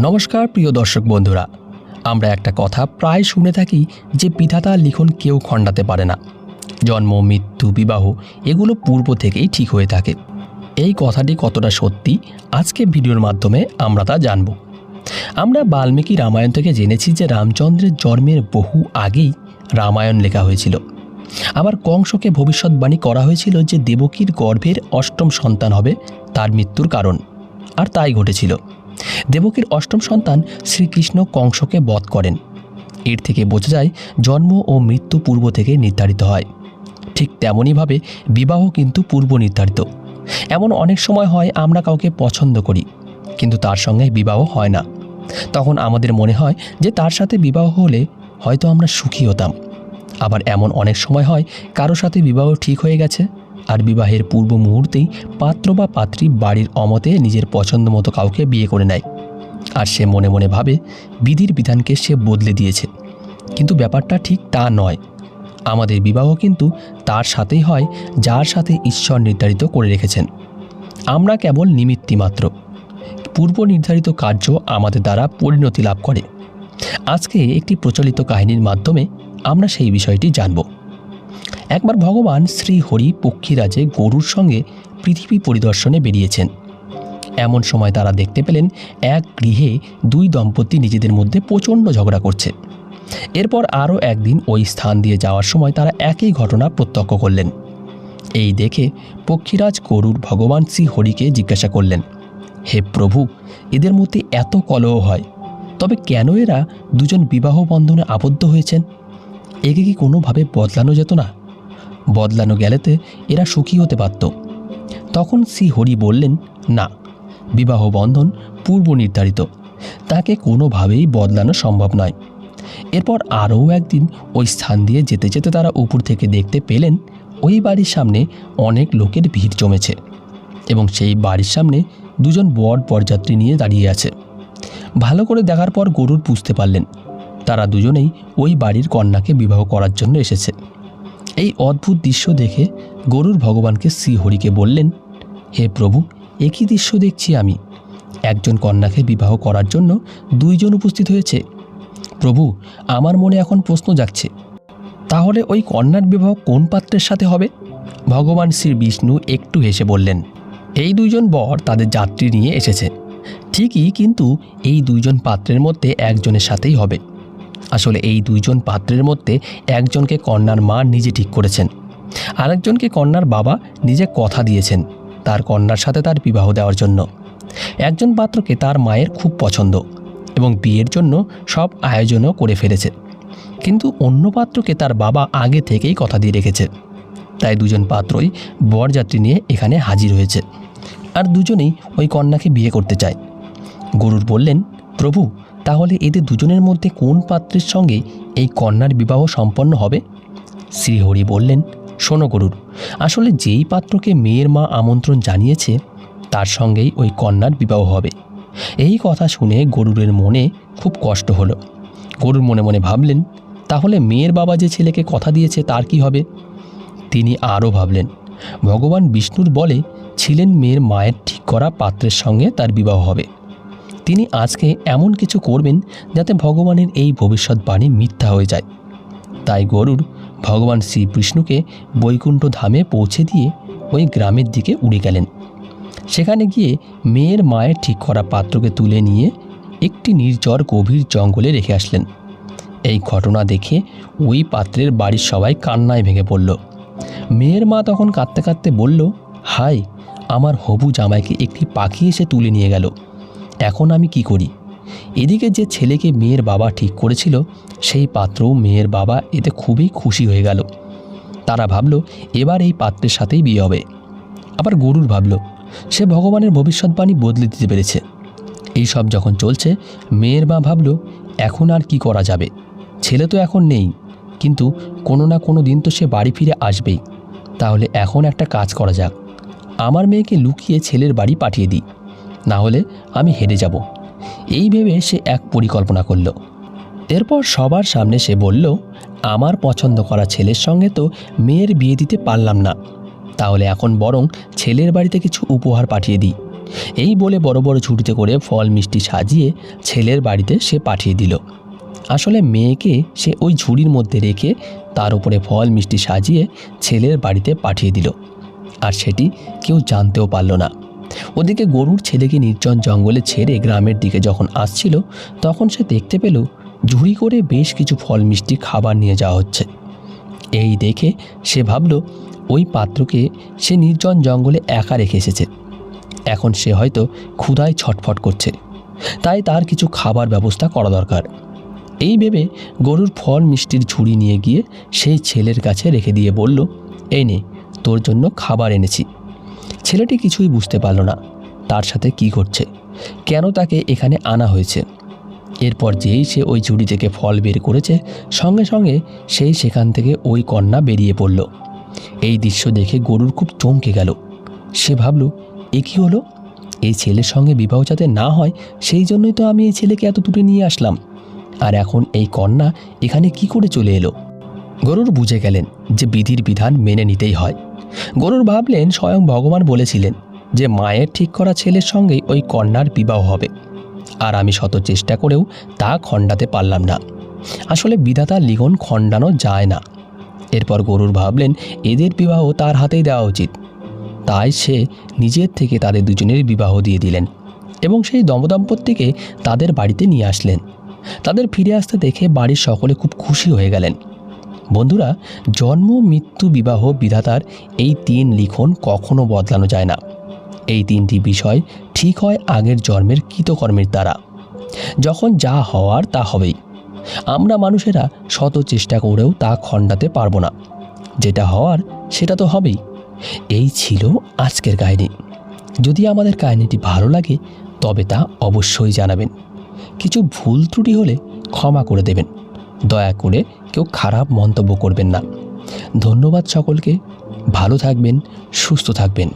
নমস্কার প্রিয় দর্শক বন্ধুরা, আমরা একটা কথা প্রায় শুনে থাকি যে বিধাতার লিখন কেউ খণ্ডাতে পারে না। জন্ম, মৃত্যু, বিবাহ, এগুলো পূর্ব থেকেই ঠিক হয়ে থাকে। এই কথাটি কতটা সত্যি, আজকে ভিডিওর মাধ্যমে আমরা তা জানব। আমরা বাল্মীকি রামায়ণ থেকে জেনেছি যে রামচন্দ্রের জন্মের বহু আগেই রামায়ণ লেখা হয়েছিল। আবার কংসকে ভবিষ্যৎবাণী করা হয়েছিল যে দেবকীর গর্ভের অষ্টম সন্তান হবে, তার মৃত্যুর কারণ। আর তাই ঘটেছিল। দেবকীর অষ্টম সন্তান শ্রীকৃষ্ণ কংসকে বধ করেন। এর থেকে বোঝা যায়, জন্ম ও মৃত্যু পূর্ব থেকে নির্ধারিত হয়। ঠিক তেমনইভাবে বিবাহ কিন্তু পূর্ব নির্ধারিত। এমন অনেক সময় হয় আমরা কাউকে পছন্দ করি, কিন্তু তার সঙ্গে বিবাহ হয় না। তখন আমাদের মনে হয় যে তার সাথে বিবাহ হলে হয়তো আমরা সুখী হতাম। আবার এমন অনেক সময় হয় কারও সাথে বিবাহ ঠিক হয়ে গেছে আর বিবাহের পূর্ব মুহূর্তেই পাত্র বা পাত্রী বাড়ির অমতে নিজের পছন্দ মতো কাউকে বিয়ে করে নেয়। আর সে মনে মনে ভাবে, বিধির বিধানকে সে বদলে দিয়েছে। কিন্তু ব্যাপারটা ঠিক তা নয়। আমাদের বিবাহ কিন্তু তার সাথেই হয়, যার সাথে ঈশ্বর নির্ধারিত করে রেখেছেন। আমরা কেবল নিমিত্তি মাত্র। পূর্ব নির্ধারিত কার্য আমাদের দ্বারা পরিণতি লাভ করে। আজকে একটি প্রচলিত কাহিনীর মাধ্যমে আমরা সেই বিষয়টি জানব। একবার ভগবান শ্রী হরি পক্ষীরাজে গরুর সঙ্গে পৃথিবী পরিদর্শনে বেরিয়েছেন। এমন সময় তারা দেখতে পেলেন এক গৃহে দুই দম্পতি নিজেদের মধ্যে প্রচণ্ড ঝগড়া করছে। এরপর আরও একদিন ওই স্থান দিয়ে যাওয়ার সময় তারা একই ঘটনা প্রত্যক্ষ করলেন। এই দেখে পক্ষীরাজ গরুর ভগবান শ্রী হরিকে জিজ্ঞাসা করলেন, হে প্রভু, এদের মধ্যে এত কলহ হয়, তবে কেন এরা দুজন বিবাহ বন্ধনে আবদ্ধ হয়েছেন? একে কি কোনোভাবে বদলানো যেত না? বদলানো গেলেতে এরা সুখী হতে পারত। তখন শ্রী হরি বললেন, না বিবাহ বন্ধন পূর্ব নির্ধারিত। তাকে কোনোভাবেই বদলানো সম্ভব নয়। এরপর আরও একদিন ওই স্থান দিয়ে যেতে যেতে তারা উপর থেকে দেখতে পেলেন, ওই বাড়ির সামনে অনেক লোকের ভিড় জমেছে এবং সেই বাড়ির সামনে দুজন বর বরযাত্রী নিয়ে দাঁড়িয়ে আছে। ভালো করে দেখার পর গরুর বুঝতে পারলেন। তারা দুজনেই ওই বাড়ির কন্যাকে বিবাহ করার জন্য এসেছে। এই অদ্ভুত দৃশ্য দেখে গরুর ভগবানকে শ্রীহরিকে বললেন, হে প্রভু একই দৃশ্য দেখছি আমি। একজন কন্যাকে বিবাহ করার জন্য দুইজন উপস্থিত হয়েছে। প্রভু, আমার মনে এখন প্রশ্ন জাগছে, তাহলে ওই কন্যার বিবাহ কোন পাত্রের সাথে হবে? ভগবান শ্রী বিষ্ণু একটু হেসে বললেন, এই দুইজন বর তাদের যাত্রী নিয়ে এসেছে। ঠিকই, কিন্তু এই দুইজন পাত্রের মধ্যে একজনের সাথেই হবে। আসলে এই দুইজন পাত্রের মধ্যে একজনকে কন্যার মা নিজে ঠিক করেছেন। আরেকজনকে কন্যার বাবা নিজে কথা দিয়েছেন। তার কন্যার সাথে তার বিবাহ দেওয়ার জন্য। একজন পাত্রকে তার মায়ের খুব পছন্দ এবং বিয়ের জন্য সব আয়োজনও করে ফেলেছে। কিন্তু অন্য পাত্রকে তার বাবা আগে থেকেই কথা দিয়ে রেখেছে। তাই দুজন পাত্রই বরযাত্রী নিয়ে এখানে হাজির হয়েছে। আর দুজনেই ওই কন্যাকে বিয়ে করতে চায়। গরুর বললেন, প্রভু, তাহলে এদের দুজনের মধ্যে কোন পাত্রের সঙ্গে এই কন্যার বিবাহ সম্পন্ন হবে? শ্রীহরি বললেন শোনো গরুর, আসলে যেই পাত্রকে মেয়ের মা আমন্ত্রণ জানিয়েছে, তার সঙ্গেই ওই কন্যার বিবাহ হবে। এই কথা শুনে গরুরের মনে খুব কষ্ট হলো। গরুর মনে মনে ভাবলেন, তাহলে মেয়ের বাবা যে ছেলেকে কথা দিয়েছে তার কি হবে? তিনি আরও ভাবলেন, ভগবান বিষ্ণুর বলে ছিলেন মেয়ের মায়ের ঠিক করা পাত্রের সঙ্গে তার বিবাহ হবে। তিনি আজকে এমন কিছু করবেন যাতে ভগবানের এই ভবিষ্যৎবাণী মিথ্যা হয়ে যায়। তাই গরুর ভগবান শ্রীকৃষ্ণকে বৈকুণ্ঠ ধামে পৌঁছে দিয়ে ওই গ্রামের দিকে উড়ে গেলেন। সেখানে গিয়ে মেয়ের মায়ের ঠিক করা পাত্রকে তুলে নিয়ে একটি নির্জর গভীর জঙ্গলে রেখে আসলেন। এই ঘটনা দেখে ওই পাত্রের বাড়ির সবাই কান্নায় ভেঙে পড়ল। মেয়ের মা তখন কাঁদতে কাঁদতে বলল হাই আমার হবু জামাইকে একটি পাখি এসে তুলে নিয়ে গেল। এখন আমি কি করি? এদিকে যে ছেলেকে মেয়ের বাবা ঠিক করেছিল, সেই পাত্রও মেয়ের বাবা এতে খুবই খুশি হয়ে গেল। তারা ভাবল, এবার এই পাত্রের সাথেই বিয়ে হবে। আবার গরুর ভাবল, সে ভগবানের ভবিষ্যৎবাণী বদলে দিতে পেরেছে। এই সব যখন চলছে, মেয়ের মা ভাবল, এখন আর কি করা যাবে? ছেলে তো এখন নেই, কিন্তু কোনো না কোনো দিন তো সে বাড়ি ফিরে আসবেই। তাহলে এখন একটা কাজ করা যাক। আমার মেয়েকে লুকিয়ে ছেলের বাড়ি পাঠিয়ে দিই। না হলে আমি হেরে যাব। এই ভেবে সে এক পরিকল্পনা করল। এরপর সবার সামনে সে বলল, আমার পছন্দ করা ছেলের সঙ্গে তো মেয়ের বিয়ে দিতে পারলাম না। তাহলে এখন বরং ছেলের বাড়িতে কিছু উপহার পাঠিয়ে দিই। এই বলে বড় বড় ঝুড়িতে করে ফল, মিষ্টি সাজিয়ে ছেলের বাড়িতে সে পাঠিয়ে দিল। আসলে মেয়েকে সে ওই ঝুড়ির মধ্যে রেখে তার উপরে ফল, মিষ্টি সাজিয়ে ছেলের বাড়িতে পাঠিয়ে দিল। আর সেটি কেউ জানতেও পারল না। ওদিকে গরুর ছেলেকে নির্জন জঙ্গলে ছেড়ে গ্রামের দিকে যখন আসছিল, তখন সে দেখতে পেল ঝুড়ি করে বেশ কিছু ফল মিষ্টি খাবার নিয়ে যাওয়া হচ্ছে। এই দেখে সে ভাবল, ওই পাত্রকে সে নির্জন জঙ্গলে একা রেখে এসেছে। এখন সে হয়তো ক্ষুধায় ছটফট করছে। তাই তার কিছু খাবার ব্যবস্থা করা দরকার। এই ভেবে গরুর ফল মিষ্টির ঝুড়ি নিয়ে গিয়ে সেই ছেলের কাছে রেখে দিয়ে বলল, এই নে, তোর জন্য খাবার এনেছি। ছেলেটি কিছুই বুঝতে পারল না। তার সাথে কি ঘটছে? কেন তাকে এখানে আনা হয়েছে? এরপর যেই সে ওই ঝুড়ি থেকে ফল বের করেছে, সঙ্গে সঙ্গে সেই সেখান থেকে ওই কন্যা বেরিয়ে পড়ল। এই দৃশ্য দেখে গরুর খুব চমকে গেল। সে ভাবল, এ কী হলো? এই ছেলের সঙ্গে বিবাহ যাতে না হয়, সেই জন্যই তো আমি এই ছেলেকে এত দূরে নিয়ে আসলাম। আর এখন এই কন্যা এখানে কি করে চলে এলো? গরুর বুঝে গেলেন যে বিধির বিধান মেনে নিতেই হয়। গরুর ভাবলেন স্বয়ং ভগবান বলেছিলেন যে মায়ের ঠিক করা ছেলের সঙ্গেই ওই কন্যার বিবাহ হবে। আর আমি শত চেষ্টা করেও তা খণ্ডাতে পারলাম না। আসলে বিধাতার লিখন খণ্ডানো যায় না। এরপর গরুর ভাবলেন এদের বিবাহ তার হাতেই দেওয়া উচিত। তাই সে নিজের থেকে তাদের দুজনের বিবাহ দিয়ে দিলেন এবং সেই দম্পতিকে তাদের বাড়িতে নিয়ে আসলেন। তাদের ফিরে আসতে দেখে বাড়ির সকলে খুব খুশি হয়ে গেলেন। বন্ধুরা, জন্ম, মৃত্যু, বিবাহ, বিধাতার এই তিন লিখন কখনো বদলানো যায় না। এই তিনটি বিষয় ঠিক হয় আগের জন্মের কৃতকর্মের দ্বারা। যখন যা হওয়ার তা হবেই। আমরা মানুষেরা শত চেষ্টা করেও তা খণ্ডাতে পারব না। যেটা হওয়ার, সেটা তো হবেই। এই ছিল আজকের কাহিনী। যদি আমাদের কাহিনীটি ভালো লাগে, তবে তা অবশ্যই জানাবেন। কিছু ভুল ত্রুটি হলে ক্ষমা করে দেবেন। দয়া করে কেউ খারাপ মন্তব্য করবেন না। ধন্যবাদ সকলকে। ভালো থাকবেন সুস্থ থাকবেন।